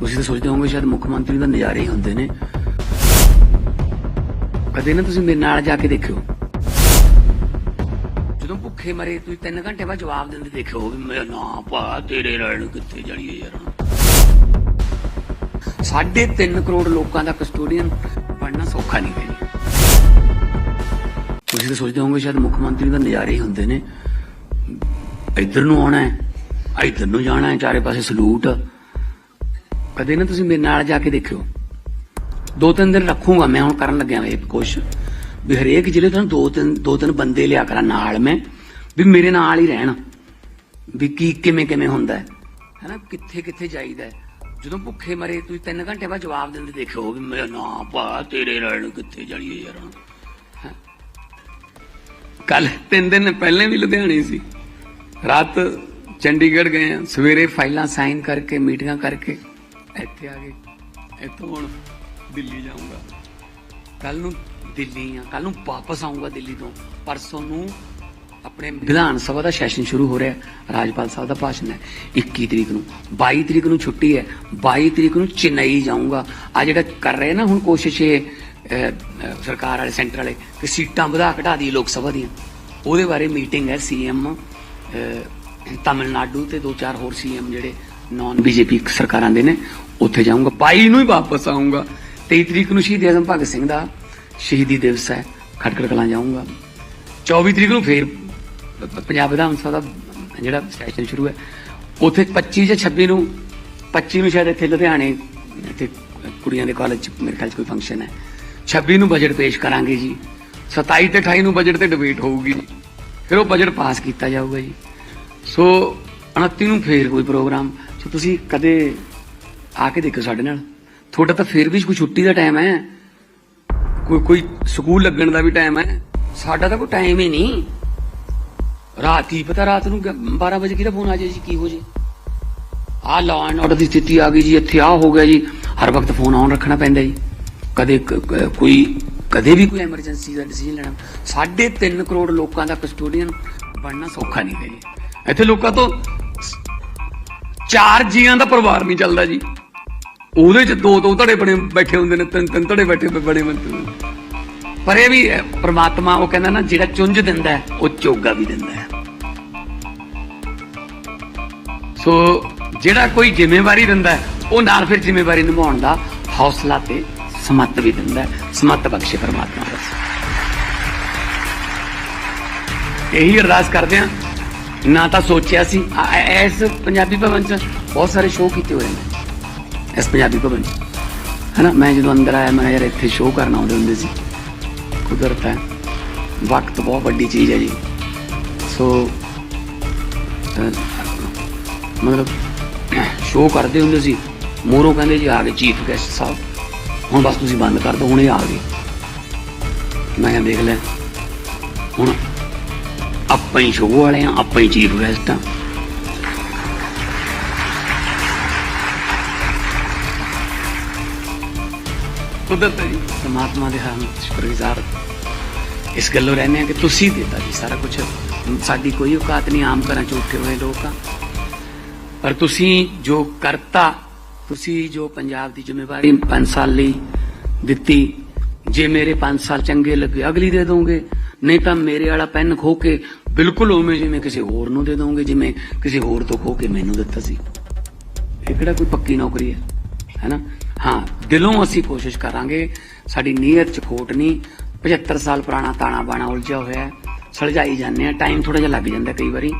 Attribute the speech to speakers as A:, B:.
A: ਤੁਸੀਂ ਤਾਂ ਸੋਚਦੇ ਹੋਵੋਗੇ ਸ਼ਾਇਦ ਮੁੱਖ ਮੰਤਰੀ ਦਾ ਨਜ਼ਾਰੇ ਹੀ ਹੁੰਦੇ ਨੇ। ਕਦੇ ਨਾ ਤੁਸੀਂ ਮੇਰੇ ਨਾਲ ਜਾ ਕੇ ਦੇਖਿਓ। ਜਦੋਂ ਭੁੱਖੇ ਮਰੇ ਤੁਸੀਂ 3 ਘੰਟੇ ਬਾਅਦ ਜਵਾਬ ਦਿੰਦੇ ਦੇਖਿਓ ਵੀ ਮੈਂ ਨਾ ਪਾ, ਤੇਰੇ ਨਾਲ ਕਿੱਥੇ ਜਾਣੀਏ ਯਾਰ। ਸਾਢੇ 3 ਕਰੋੜ ਲੋਕਾਂ ਦਾ ਕਸਟੋਡੀਅਨ ਬਣਨਾ ਸੌਖਾ ਨਹੀਂ ਹੈ। ਤੁਸੀਂ ਤਾਂ ਸੋਚਦੇ ਹੋਵੋਗੇ ਸ਼ਾਇਦ ਮੁੱਖ ਮੰਤਰੀ ਦਾ ਨਜ਼ਾਰੇ ਹੀ ਹੁੰਦੇ ਨੇ। ਇੱਧਰ ਨੂੰ ਆਉਣਾ ਹੈ, ਇੱਧਰ ਨੂੰ ਜਾਣਾ ਹੈ, ਚਾਰੇ ਪਾਸੇ ਸਲੂਟ। ਕਦੇ ਨਾ ਤੁਸੀਂ ਮੇਰੇ ਨਾਲ ਜਾ ਕੇ ਦੇਖਿਓ। ਦੋ ਤਿੰਨ ਦਿਨ ਰੱਖੂਗਾ ਮੈਂ ਹੁਣ ਕਰਨ ਲੱਗਿਆ ਇਹ ਕੁਛ। ਵੀ ਹਰੇਕ ਜ਼ਿਲ੍ਹੇ ਤੋਂ ਦੋ ਤਿੰਨ ਦੋ ਤਿੰਨ ਬੰਦੇ ਲਿਆ ਕਰਾਂ ਨਾਲ ਮੈਂ, ਵੀ ਮੇਰੇ ਨਾਲ ਹੀ ਰਹਿਣ। ਵੀ ਕੀ, ਕਿਵੇਂ ਕਿਵੇਂ ਹੁੰਦਾ ਹੈ। ਹੈਨਾ, ਕਿੱਥੇ ਕਿੱਥੇ ਜਾਈਦਾ ਹੈ। ਜਦੋਂ ਭੁੱਖੇ ਮਰੇ ਤੁਸੀਂ 3 ਘੰਟੇ ਬਾਅਦ ਜਵਾਬ ਦਿੰਦੇ ਦੇਖਿਓ ਵੀ ਮੇਰਾ ਨਾ ਪਾ ਤੇਰੇ ਨਾਲ ਕਿੱਥੇ ਜਾਈਏ ਯਾਰ ਕੱਲ ਤਿੰਨ ਦਿਨ ਪਹਿਲੇ ਵੀ ਲੁਧਿਆਣੇ ਸੀ। ਰਾਤ ਚੰਡੀਗੜ੍ਹ ਗਏ ਸਵੇਰੇ ਫਾਈਲਾਂ ਸਾਈਨ ਕਰਕੇ, ਮੀਟਿੰਗਾਂ ਕਰਕੇ। ਇੱਥੇ ਆ ਗਏ ਇੱਥੋਂ ਹੁਣ ਦਿੱਲੀ ਜਾਊਂਗਾ। ਕੱਲ ਨੂੰ ਦਿੱਲੀ ਆ ਕੱਲ ਨੂੰ ਵਾਪਸ ਆਊਂਗਾ ਦਿੱਲੀ ਤੋਂ। ਪਰਸੋਂ ਨੂੰ ਆਪਣੇ ਵਿਧਾਨ ਸਭਾ ਦਾ ਸੈਸ਼ਨ ਸ਼ੁਰੂ ਹੋ ਰਿਹਾ, ਰਾਜਪਾਲ ਸਾਹਿਬ ਦਾ ਭਾਸ਼ਣ ਹੈ 21 ਤਰੀਕ ਨੂੰ। 22 ਤਰੀਕ ਨੂੰ ਛੁੱਟੀ ਹੈ 22 ਤਰੀਕ ਨੂੰ ਚੇਨਈ ਜਾਊਂਗਾ। ਆ ਜਿਹੜਾ ਕਰ ਰਹੇ ਨਾ ਹੁਣ ਕੋਸ਼ਿਸ਼ ਇਹ ਸਰਕਾਰ ਵਾਲੇ, ਸੈਂਟਰ ਵਾਲੇ, ਕਿ ਸੀਟਾਂ ਵਧਾ ਘਟਾ ਦੀ ਲੋਕ ਸਭਾ ਦੀਆਂ। ਉਹਦੇ ਬਾਰੇ ਮੀਟਿੰਗ ਹੈ ਸੀਐਮ ਤਮਿਲਨਾਡੂ ਤੇ ਦੋ ਚਾਰ ਹੋਰ ਸੀਐਮ ਜਿਹੜੇ ਨਾਨ ਬੀਜੇਪੀ ਸਰਕਾਰਾਂ ਦੇ ਨੇ, ਉੱਥੇ ਜਾਊਂਗਾ 22 ਨੂੰ ਹੀ ਵਾਪਸ ਆਊਂਗਾ। 23 ਤਰੀਕ ਨੂੰ ਸ਼ਹੀਦ ਆਜ਼ਮ ਭਗਤ ਸਿੰਘ ਦਾ ਸ਼ਹੀਦੀ ਦਿਵਸ ਹੈ, ਖਟਕੜ ਕਲਾਂ ਜਾਊਂਗਾ। 24 ਤਰੀਕ ਨੂੰ ਫੇਰ ਪੰਜਾਬ ਵਿਧਾਨ ਸਭਾ ਦਾ ਜਿਹੜਾ ਸੈਸ਼ਨ ਸ਼ੁਰੂ ਹੈ, ਉੱਥੇ 25 ਜਾਂ 26 ਨੂੰ 25 ਨੂੰ ਸ਼ਾਇਦ ਇੱਥੇ ਲੁਧਿਆਣੇ, ਇੱਥੇ ਕੁੜੀਆਂ ਦੇ ਕਾਲਜ ਚ ਮੇਰੇ ਖਿਆਲ ਚ ਕੋਈ ਫੰਕਸ਼ਨ ਹੈ। 26 ਨੂੰ ਬਜਟ ਪੇਸ਼ ਕਰਾਂਗੇ ਜੀ। 27 ਤੇ 28 ਨੂੰ ਬਜਟ ਤੇ ਡਿਬੇਟ ਹੋਊਗੀ ਫਿਰ ਉਹ ਬਜਟ ਪਾਸ ਕੀਤਾ ਜਾਊਗਾ ਜੀ। ਸੋ 29 ਨੂੰ ਫੇਰ ਕੋਈ ਪ੍ਰੋਗਰਾਮ ਸੋ ਤੁਸੀਂ ਕਦੇ ਆ ਕੇ ਦੇਖੋ ਸਾਡੇ ਨਾਲ। ਤੁਹਾਡਾ ਤਾਂ ਫੇਰ ਵੀ ਕੋਈ ਛੁੱਟੀ ਦਾ ਟਾਈਮ ਹੈ। ਕੋਈ ਕੋਈ ਸਕੂਲ ਲੱਗਣ ਦਾ ਵੀ ਟਾਈਮ ਹੈ। ਸਾਡਾ ਤਾਂ ਕੋਈ ਟਾਈਮ ਹੀ ਨਹੀਂ। ਰਾਤ ਕੀ ਪਤਾ ਰਾਤ ਨੂੰ 12 ਵਜੇ ਕਿਹਦਾ ਫੋਨ ਆ ਜਾਏ ਜੀ, ਕੀ ਹੋ ਜੇ ਆ ਲਾਅ ਐਂਡ ਆਰਡਰ ਦੀ ਸਥਿਤੀ ਆ ਗਈ ਜੀ, ਇੱਥੇ ਆ ਹੋ ਗਿਆ ਜੀ। ਹਰ ਵਕਤ ਫੋਨ ਆਨ ਰੱਖਣਾ ਪੈਂਦਾ ਜੀ। ਕਦੇ ਕੋਈ ਕਦੇ ਵੀ ਕੋਈ ਐਮਰਜੈਂਸੀ ਦਾ ਡਿਸੀਜਨ ਲੈਣਾ। ਸਾਢੇ 3 ਕਰੋੜ ਲੋਕਾਂ ਦਾ ਕਸਟੋਡੀਅਨ ਬਣਨਾ ਸੌਖਾ ਨਹੀਂ ਹੈ ਜੀ। ਇੱਥੇ ਲੋਕਾਂ ਤੋਂ ਚਾਰ ਜੀਆਂ ਦਾ ਪਰਿਵਾਰ ਨਹੀਂ ਚੱਲਦਾ ਜੀ। ਉਹਦੇ ਚ ਦੋ ਦੋ ਧੜੇ ਬਣੇ ਬੈਠੇ ਹੁੰਦੇ ਨੇ ਤਿੰਨ ਤਿੰਨ ਧੜੇ ਬੈਠੇ ਬਣੇ ਬੰਦੇ ਪਰ ਇਹ ਵੀ ਹੈ, ਪ੍ਰਮਾਤਮਾ ਉਹ ਕਹਿੰਦਾ ਨਾ ਜਿਹੜਾ ਚੁੰਝ ਦਿੰਦਾ ਉਹ ਚੋਗਾ ਵੀ ਦਿੰਦਾ ਹੈ। ਸੋ ਜਿਹੜਾ ਕੋਈ ਜ਼ਿੰਮੇਵਾਰੀ ਦਿੰਦਾ ਉਹ ਨਾਲ ਫਿਰ ਜ਼ਿੰਮੇਵਾਰੀ ਨਿਭਾਉਣ ਦਾ ਹੌਸਲਾ ਤੇ ਸਮੱਤ ਵੀ ਦਿੰਦਾ ਹੈ। ਸਮੱਤ ਬਖਸ਼ੇ ਪ੍ਰਮਾਤਮਾ ਬਸ ਇਹੀ ਅਰਦਾਸ ਕਰਦੇ ਆ ਨਾ ਤਾਂ ਸੋਚਿਆ ਸੀ ਆ- ਇਸ ਪੰਜਾਬੀ ਭਵਨ ਚ ਬਹੁਤ ਸਾਰੇ ਸ਼ੋਅ ਕੀਤੇ ਹੋਏ ਨੇ। ਇਸ ਪੰਜਾਬੀ ਭਵਨ ਚ। ਹਨਾ ਮੈਂ ਜਦੋਂ ਅੰਦਰ ਆਇਆ ਮੈਂ ਕਿਹਾ ਯਾਰ ਇੱਥੇ ਸ਼ੋਅ ਕਰਨ ਆਉਂਦੇ ਹੁੰਦੇ ਸੀ। ਕੁਦਰਤ ਹੈ। ਵਕਤ ਬਹੁਤ ਵੱਡੀ ਚੀਜ਼ ਹੈ ਜੀ। ਸੋ ਅਹ, ਮਤਲਬ ਸ਼ੋਅ ਕਰਦੇ ਹੁੰਦੇ ਸੀ। ਮੋਰੋਂ ਕਹਿੰਦੇ ਜੀ ਆ ਗਏ ਚੀਫ ਗੈਸਟ ਸਾਹਿਬ। ਹੁਣ ਬਸ ਤੁਸੀਂ ਬੰਦ ਕਰ ਦਿਓ ਹੁਣੇ ਆ ਗਏ। ਮੈਂ ਕਿਹਾ ਦੇਖ ਲੈ। ਹੁਣ ਆਪਾਂ ਹੀ ਸ਼ੋਅ ਵਾਲੇ ਆ ਆਪਾਂ ਹੀ ਚੀਫ ਗੈਸਟ ਆ। ਕੁਦਰਤ ਜੀ, ਪਰਮਾਤਮਾ ਦੇ ਹਮ ਸ਼ੁਕਰਗੁਜ਼ਾਰ। ਇਸ ਗੱਲੋਂ ਰਹਿੰਦੇ ਆ ਕਿ ਤੁਸੀਂ ਦਿੱਤਾ ਜੀ ਸਾਰਾ ਕੁਝ ਸਾਡੀ ਕੋਈ ਔਕਾਤ ਨਹੀਂ, ਆਮ ਘਰਾਂ ਚ ਉੱਠੇ ਹੋਏ ਲੋਕ ਆ। ਪਰ ਤੁਸੀਂ ਜੋ ਕਰਤਾ, ਤੁਸੀਂ ਜੋ ਪੰਜਾਬ ਦੀ ਜ਼ਿੰਮੇਵਾਰੀ 5 ਸਾਲ ਲਈ ਦਿੱਤੀ, ਜੇ ਮੇਰੇ 5 ਸਾਲ ਚੰਗੇ ਲੱਗੇ, ਅਗਲੀ ਦੇ ਦੋਗੇ। ਨਹੀਂ ਤਾਂ ਮੇਰੇ ਵਾਲਾ ਪੈਨ ਖੋ ਕੇ ਬਿਲਕੁਲ ਉਵੇਂ ਜਿਵੇਂ ਕਿਸੇ ਹੋਰ ਨੂੰ ਦੇ ਦੋਗੇ ਜਿਵੇਂ ਕਿਸੇ ਹੋਰ ਤੋਂ ਖੋ ਕੇ ਮੈਨੂੰ ਦਿੱਤਾ ਸੀ। ਇਹ ਕਿਹੜਾ ਕੋਈ ਪੱਕੀ ਨੌਕਰੀ ਹੈ? ਹੈਨਾ? ਹਾਂ, ਦਿਲੋਂ ਅਸੀਂ ਕੋਸ਼ਿਸ਼ ਕਰਾਂਗੇ, ਸਾਡੀ ਨੀਅਤ ਚ ਖੋਟ ਨਹੀਂ 75 ਸਾਲ ਪੁਰਾਣਾ ਤਾਣਾ ਬਾਣਾ ਉਲਝਿਆ ਹੋਇਆ ਹੈ, ਸੁਲਝਾਈ ਜਾਂਦੇ ਆ ਟਾਈਮ ਥੋੜਾ ਜਿਹਾ ਲੱਗ ਜਾਂਦਾ ਕਈ ਵਾਰੀ।